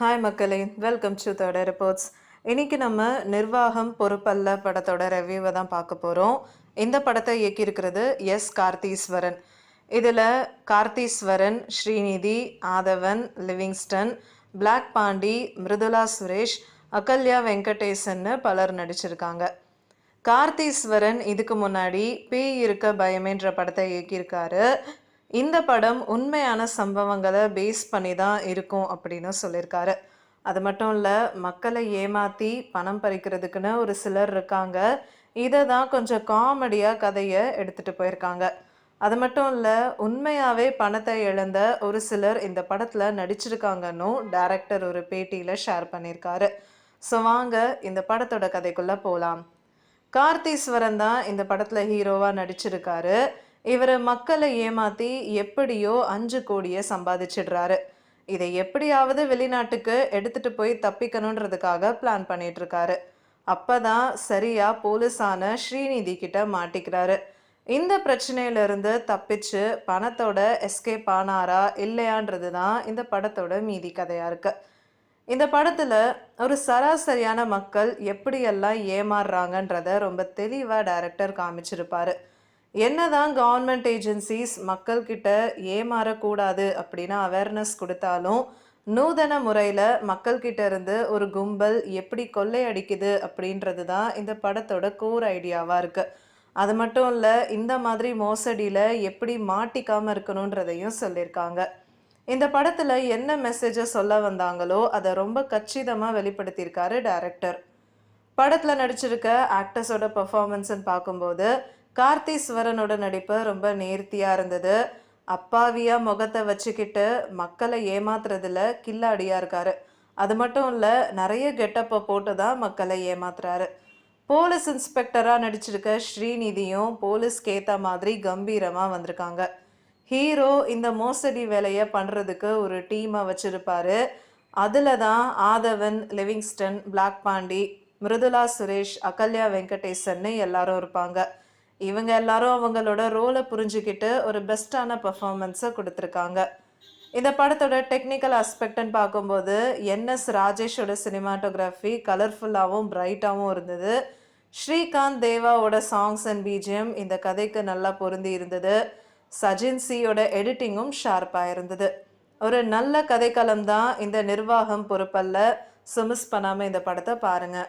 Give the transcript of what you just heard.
Hi மக்களே. Welcome to தோட reports இன்னைக்கு நம்ம நிர்வாகம் பொறுப்பல்ல படத்தோட ரிவ்யூவை தான் பார்க்க போகிறோம் இந்த படத்தை இயக்கியிருக்கிறது எஸ் கார்த்தீஸ்வரன். இதில் கார்த்தீஸ்வரன் ஸ்ரீநிதி ஆதவன் லிவிங்ஸ்டன் பிளாக் பாண்டி மிருதுலா சுரேஷ் அகல்யா வெங்கடேசன்னு பலர் நடிச்சிருக்காங்க. கார்த்தீஸ்வரன் இதுக்கு முன்னாடி பி இருக்க பயமேன்ற படத்தை இயக்கியிருக்காரு. இந்த படம் உண்மையான சம்பவங்களை பேஸ் பண்ணி தான் இருக்கும் அப்படின்னு சொல்லியிருக்காரு. அது மட்டும் இல்லை மக்களை ஏமாற்றி பணம் பறிக்கிறதுக்குன்னு ஒரு சிலர் இருக்காங்க. இதை தான் கொஞ்சம் காமெடியாக கதையை எடுத்துகிட்டு போயிருக்காங்க. அது மட்டும் இல்லை உண்மையாகவே பணத்தை இழந்த ஒரு சிலர் இந்த படத்தில் நடிச்சிருக்காங்கன்னு டேரக்டர் ஒரு பேட்டியில் ஷேர் பண்ணியிருக்காரு. ஸோ வாங்க இந்த படத்தோட கதைக்குள்ளே போகலாம் கார்த்தீஸ்வரன் தான் இந்த படத்தில் ஹீரோவாக நடிச்சிருக்காரு. இவர் மக்களை ஏமாற்றி எப்படியோ அஞ்சு கோடியை சம்பாதிச்சிடுறாரு. இதை எப்படியாவது வெளிநாட்டுக்கு எடுத்துட்டு போய் தப்பிக்கணுன்றதுக்காக பிளான் பண்ணிட்டு இருக்காரு அப்பதான் சரியா போலீஸான ஸ்ரீநிதி கிட்ட மாட்டிக்கிறாரு. இந்த பிரச்சனையிலிருந்து தப்பிச்சு பணத்தோட எஸ்கேப் ஆனாரா இல்லையான்றது தான் இந்த படத்தோட மீதி கதையா இருக்கு. இந்த படத்துல ஒரு சராசரியான மக்கள் எப்படியெல்லாம் ஏமாறுறாங்கன்றத ரொம்ப தெளிவா டைரக்டர் காமிச்சிருப்பாரு. என்னதான் கவர்மெண்ட் ஏஜென்சிஸ் மக்கள்கிட்ட ஏமாறக்கூடாது அப்படின்னு அவேர்னஸ் கொடுத்தாலும் நூதன முறையில் மக்கள்கிட்ட இருந்து ஒரு கும்பல் எப்படி கொள்ளையடிக்குது அப்படின்றது தான் இந்த படத்தோட கோர் ஐடியாவாக இருக்குது அது மட்டும் இல்லை இந்த மாதிரி மோசடியில் எப்படி மாட்டிக்காமல் இருக்கணுன்றதையும் சொல்லியிருக்காங்க. இந்த படத்தில் என்ன மெசேஜை சொல்ல வந்தாங்களோ அதை ரொம்ப கச்சிதமாக வெளிப்படுத்தியிருக்காரு டேரக்டர் படத்தில் நடிச்சிருக்க ஆக்டர்ஸோட பர்ஃபார்மன்ஸ்ன்னு பார்க்கும்போது கார்த்தீஸ்வரனோட நடிப்பு ரொம்ப நேர்த்தியாக இருந்தது. அப்பாவியாக முகத்தை வச்சுக்கிட்டு மக்களை ஏமாத்துறதுல கில்லாடியாக இருக்காரு. அது மட்டும் இல்லை நிறைய கெட்டப்பை போட்டு தான் மக்களை ஏமாத்துறாரு. போலீஸ் இன்ஸ்பெக்டராக நடிச்சிருக்க ஸ்ரீநிதியும் போலீஸ்க்கு ஏற்ற மாதிரி கம்பீரமாக வந்திருக்காங்க. ஹீரோ இந்த மோசடி வேலையை பண்ணுறதுக்கு ஒரு டீமை வச்சுருப்பாரு. அதில் தான் ஆதவன் லிவிங்ஸ்டன் பிளாக் பாண்டி மிருதுலா சுரேஷ் அகல்யா வெங்கடேசன்னு எல்லாரும் இருப்பாங்க. இவங்க எல்லாரும் அவங்களோட ரோலை புரிஞ்சுக்கிட்டு ஒரு பெஸ்ட்டான பர்ஃபார்மன்ஸை கொடுத்துருக்காங்க. இந்த படத்தோட டெக்னிக்கல் ஆஸ்பெக்ட்னு பார்க்கும்போது என்எஸ் ராஜேஷோட சினிமாட்டோகிராஃபி கலர்ஃபுல்லாகவும் பிரைட்டாகவும் இருந்தது. ஸ்ரீகாந்த் தேவாவோட சாங்ஸ் அண்ட் பிஜிஎம் இந்த கதைக்கு நல்லா பொருந்தி இருந்தது. சஜின் சியோட எடிட்டிங்கும் ஷார்ப்பாக இருந்தது. ஒரு நல்ல கதைக்களம் தான் இந்த நிர்வாகம் பொறுப்பல்ல. சுமிஸ் பண்ணாமல் இந்த படத்தை பாருங்கள்